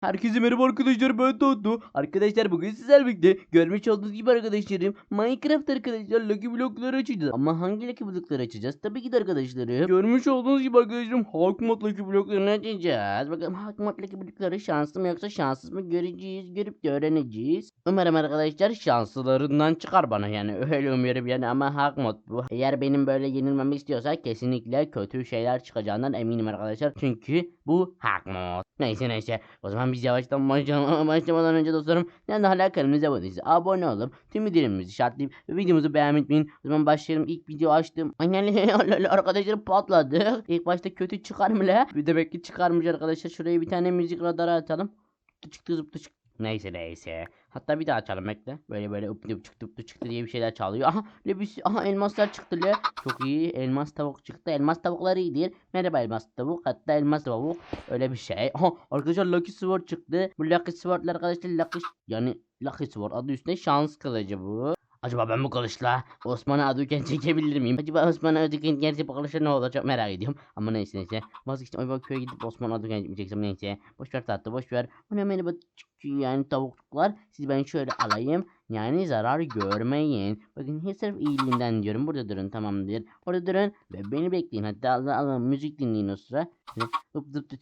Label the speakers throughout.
Speaker 1: Herkese merhaba arkadaşlar ben Toto. Arkadaşlar bugün sizlerle birlikte görmüş olduğunuz gibi arkadaşlarım Minecraft arkadaşlar Lucky Block'ları açacağız. Ama hangi Lucky Block'ları açacağız? Tabii ki de arkadaşlarım. Görmüş olduğunuz gibi arkadaşlarım Mod Lucky Block'larını açacağız. Bakalım Mod Lucky Block'ları şanslı mı yoksa şanssız mı göreceğiz. Görüp de öğreneceğiz. Umarım arkadaşlar şanslılarından çıkar bana yani öyle umuyorum yani ama Mod bu. Eğer benim böyle yenilmemi istiyorsa kesinlikle kötü şeyler çıkacağından eminim arkadaşlar. Çünkü bu Mod. Neyse neyse o zaman biz yavaştan başlayalım. Başlamadan önce dostlarım yani hala kanalımıza abone değilseniz abone olup tüm bildirimlerimizi işaretleyip ve videomuzu beğenmeyi unutmayın. O zaman başlayalım. İlk video açtım. Aynen arkadaşlar patladı. İlk başta kötü çıkar mı la? Bir de belki çıkarmış arkadaşlar. Şuraya bir tane müzik radarı atalım. Çıktı zıptı çıktı. Neyse neyse. Hatta bir daha açalım bekle. Böyle böyle up up çıktı up çıktı diye bir şeyler çalıyor. Aha lebis aha elmaslar çıktı le. Çok iyi. Elmas tavuk çıktı. Elmas tavukları iyidir. Merhaba elmas tavuk. Hatta elmas tavuk. Öyle bir şey. Aha arkadaşlar Lucky Sword çıktı. Bu Lucky Sword'lar arkadaşlar Lucky yani Lucky Sword adı üstünde şans kılıcı bu. Acaba ben bu kılıçla Osman'ı Aduken çekebilir miyim? Acaba Osman'ı Aduken gerçek bu kılıçla ne olacak merak ediyorum. Ama neyse neyse. Vazgeçtim. Bak köye gidip Osman Aduken çekeceğim neyse. Boş ver tatlı boş ver. Ona merhaba yani tavuklar. Siz ben şöyle alayım. Yani zarar görmeyin. Bakın hiç sırf iyiliğinden diyorum. Burada durun tamamdır. Orada durun ve beni bekleyin. Hatta alın, alın müzik dinleyin o sıra. Hıp tık tık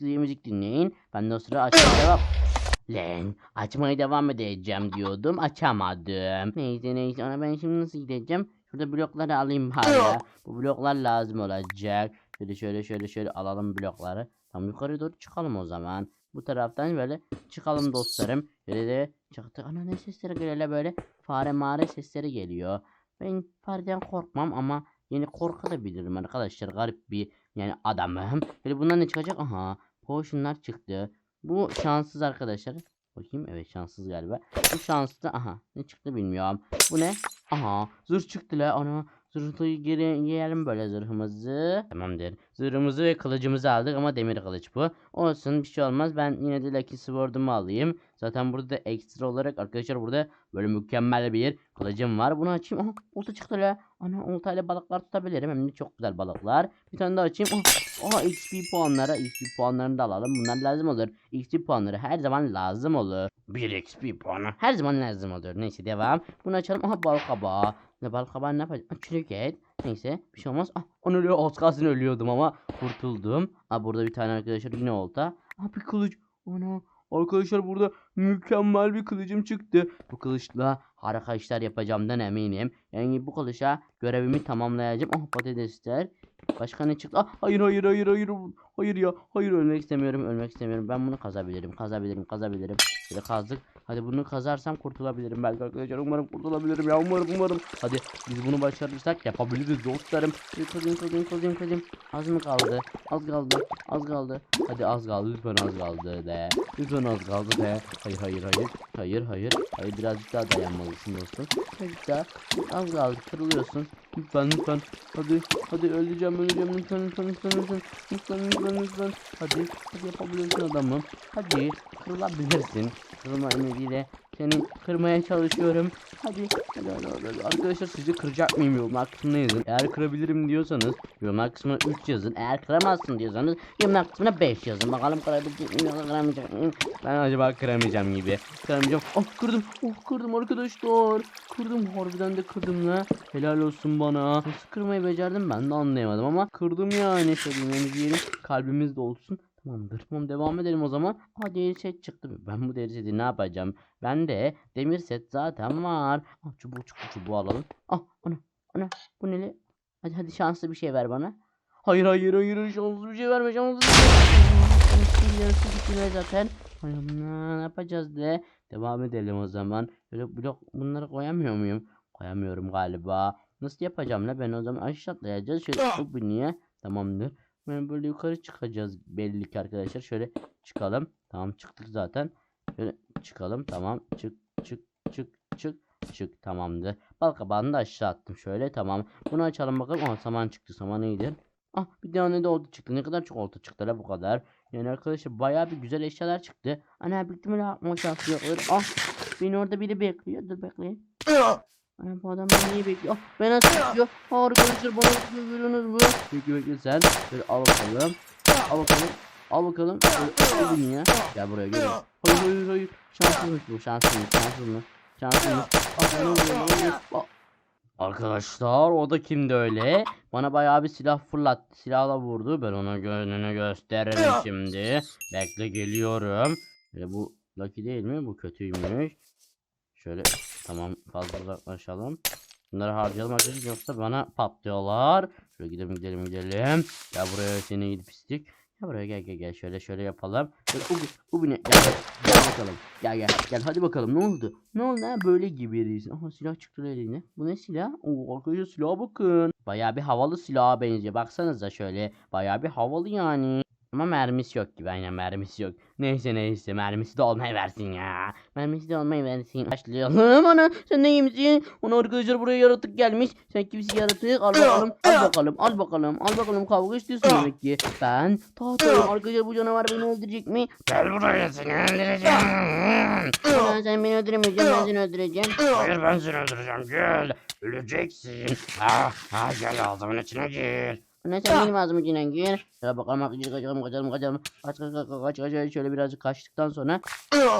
Speaker 1: diye müzik dinleyin. Ben de o sıra açmaya devam. Lan açmaya devam edeceğim diyordum. Açamadım. Neyse neyse ona ben şimdi nasıl gideceğim? Şurada blokları alayım hala. Bu bloklar lazım olacak. Şöyle şöyle şöyle şöyle alalım blokları. Tam yukarı doğru çıkalım o zaman. Bu taraftan böyle çıkalım dostlarım. Şöyle de çıktı. Ana ne sesleri geliyor böyle. Fare mare sesleri geliyor. Ben fareden korkmam ama yine korkabilirim arkadaşlar. Garip bir yani adamım. Böyle bundan ne çıkacak? Aha. Potionlar çıktı. Bu şanssız arkadaşlar. Bakayım evet şanssız galiba. Bu şanslı. Aha ne çıktı bilmiyorum. Bu ne? Aha zırh çıktı la. Ana zırhı geri giyelim böyle zırhımızı. Tamamdır. Zırhımızı ve kılıcımızı aldık ama demir kılıç bu. Olsun bir şey olmaz. Ben yine de Lucky Sword'umu alayım. Zaten burada da ekstra olarak arkadaşlar burada böyle mükemmel bir kılıcım var. Bunu açayım. Aha olta çıktı la. Ana oltayla balıklar tutabilirim. Hem de çok güzel balıklar. Bir tane daha açayım. Aha, aha XP puanları. XP puanlarını da alalım. Bunlar lazım olur. XP puanları her zaman lazım olur. Bir XP puanı her zaman lazım olur. Neyse devam. Bunu açalım. Aha bal kabağı. Ne bal kabağı ne yapacağız? Ah, Çürük et. Neyse bir şey olmaz. Ah onu ölüyor. Az kalsın ölüyordum ama kurtuldum. Ah burada bir tane arkadaşlar yine olta. Ah bir kılıç. Ana. Arkadaşlar burada mükemmel bir kılıcım çıktı. Bu kılıçla harika işler yapacağımdan eminim. Yani bu kılıçla görevimi tamamlayacağım. Ah patatesler. Başka ne çıktı? Ah hayır hayır hayır hayır. Hayır ya. Hayır ölmek istemiyorum. Ölmek istemiyorum. Ben bunu kazabilirim. Kazabilirim. Kazabilirim. Şöyle kazdık. Hadi bunu kazarsam kurtulabilirim belki arkadaşlar. Umarım kurtulabilirim ya. Umarım umarım. Hadi biz bunu başarırsak yapabiliriz dostlarım. Kazayım kazayım kazayım kazayım. Az mı kaldı? Az kaldı. Az kaldı. Hadi az kaldı. Lütfen az kaldı de. Lütfen az kaldı de. Hayır hayır hayır. Hayır hayır. Hayır birazcık daha dayanmalısın dostum. Birazcık daha. Az kaldı. Kırılıyorsun. Lütfen lütfen. Hadi hadi öleceğim öleceğim lütfen lütfen lütfen lütfen. Lütfen lütfen lütfen. Hadi hadi yapabilirsin adamım. Hadi kırılabilirsin. Kırılma ümidiyle seni kırmaya çalışıyorum. Hadi, hadi, hadi, hadi. Arkadaşlar sizi kıracak mıyım yorumlar kısmına yazın. Eğer kırabilirim diyorsanız yorumlar kısmına 3 yazın. Eğer kıramazsın diyorsanız yorumlar kısmına 5 yazın. Bakalım kırabilecek miyim kıramayacak mıyım? Ben acaba kıramayacağım gibi. Kıramayacağım. Oh kırdım. Oh kırdım arkadaşlar. Kırdım harbiden de kırdım la. Helal olsun bana. Nasıl kırmayı becerdim ben de anlayamadım ama kırdım yani. Şöyle diyelim kalbimiz de olsun. Tamamdır. Tamam devam edelim o zaman. Aa deri set çıktı. Ben bu deri seti ne yapacağım? Ben de demir set zaten var. Ah çubuğu çubuğu çubuğu alalım. Ah ana ana bu ne? Hadi hadi şanslı bir şey ver bana. Hayır hayır hayır şanslı bir şey verme şanslı bir şey. bittiler zaten. Ne yapacağız de? Devam edelim o zaman. Böyle blok bunları koyamıyor muyum? Koyamıyorum galiba. Nasıl yapacağım la ben o zaman aşağı atlayacağız. Şöyle bu niye? Tamamdır. Ben böyle yukarı çıkacağız belli ki arkadaşlar. Şöyle çıkalım. Tamam çıktık zaten. Şöyle çıkalım. Tamam. Çık çık çık çık çık. Tamamdır. Bal kabağını da aşağı attım. Şöyle tamam. Bunu açalım bakalım. Aha saman çıktı. Saman iyidir. Ah bir tane de oldu çıktı. Ne kadar çok oldu çıktı la bu kadar. Yani arkadaşlar bayağı bir güzel eşyalar çıktı. Ana büyük ihtimalle atma şansı yok. Ah beni orada biri bekliyor. Dur bekleyin. Ana bu adam beni niye bekliyor? Ah ben atıyor. Arkadaşlar bana görüyorsunuz mu? Bekle bekle sen. Şöyle al bakalım. Al bakalım. Al bakalım. Öldün ya. Gel buraya gel. Hayır hayır hayır. Şanslımış bu şanslımış şanslımış. Şanslımış. Bak, ne oluyor, ne oluyor? Bak. Arkadaşlar o da kimdi öyle? Bana bayağı bir silah fırlattı. Silahla vurdu. Ben ona gönlünü gösteririm şimdi. Bekle geliyorum. Şöyle bu Lucky değil mi? Bu kötüymüş. Şöyle tamam fazla uzaklaşalım. Bunları harcayalım arkadaşlar yoksa bana patlıyorlar. Şöyle gidelim gidelim gidelim. Gel buraya seni gidip pislik. Gel buraya gel gel gel şöyle şöyle yapalım. Şöyle ubi ubi ne? Gel, gel bakalım. Gel gel gel hadi bakalım ne oldu? Ne oldu ha böyle gibi değilsin. Aha silah çıktı eline. Bu ne silah? Oo arkadaşlar silaha bakın. Bayağı bir havalı silaha benziyor. Baksanıza şöyle. Bayağı bir havalı yani. Ama mermisi yok gibi aynen mermisi yok. Neyse neyse mermisi de olmayı versin ya. Mermisi de olmayı versin. Başlayalım ana sen ne misin? Ona arkadaşlar buraya yaratık gelmiş. Sen kimsin yaratık? Al bakalım al bakalım al bakalım al bakalım kavga istiyorsun demek ki. Ben tahtayım arkadaşlar bu canavar beni öldürecek mi?
Speaker 2: Gel buraya seni öldüreceğim.
Speaker 1: Ulan sen beni öldüremeyeceksin ben seni öldüreceğim.
Speaker 2: Hayır ben seni öldüreceğim gel. Öleceksin. Ha, ha gel ağzımın içine gir.
Speaker 1: Ne sen benim ağzımın içine gir. Şöyle bakalım kaçalım kaçalım kaçalım. Kaç kaç kaç kaç kaç kaç şöyle birazcık kaçtıktan sonra.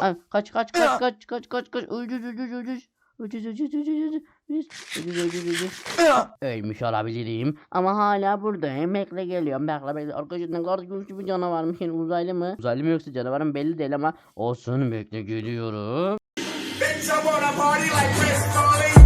Speaker 1: Ay, kaç kaç kaç kaç kaç kaç kaç ucuz ucuz ucuz. Ucuz ucuz ucuz ucuz. Ucuz ucuz ucuz. Ölmüş olabilirim ama hala buradayım. Bekle geliyorum. Bekle bekle. Arkadaşlar ne kadar güçlü bir canavarmış. Yani uzaylı mı? Uzaylı mı yoksa canavarın belli değil ama olsun bekle geliyorum.
Speaker 3: Bitch, I wanna party like Chris Farley.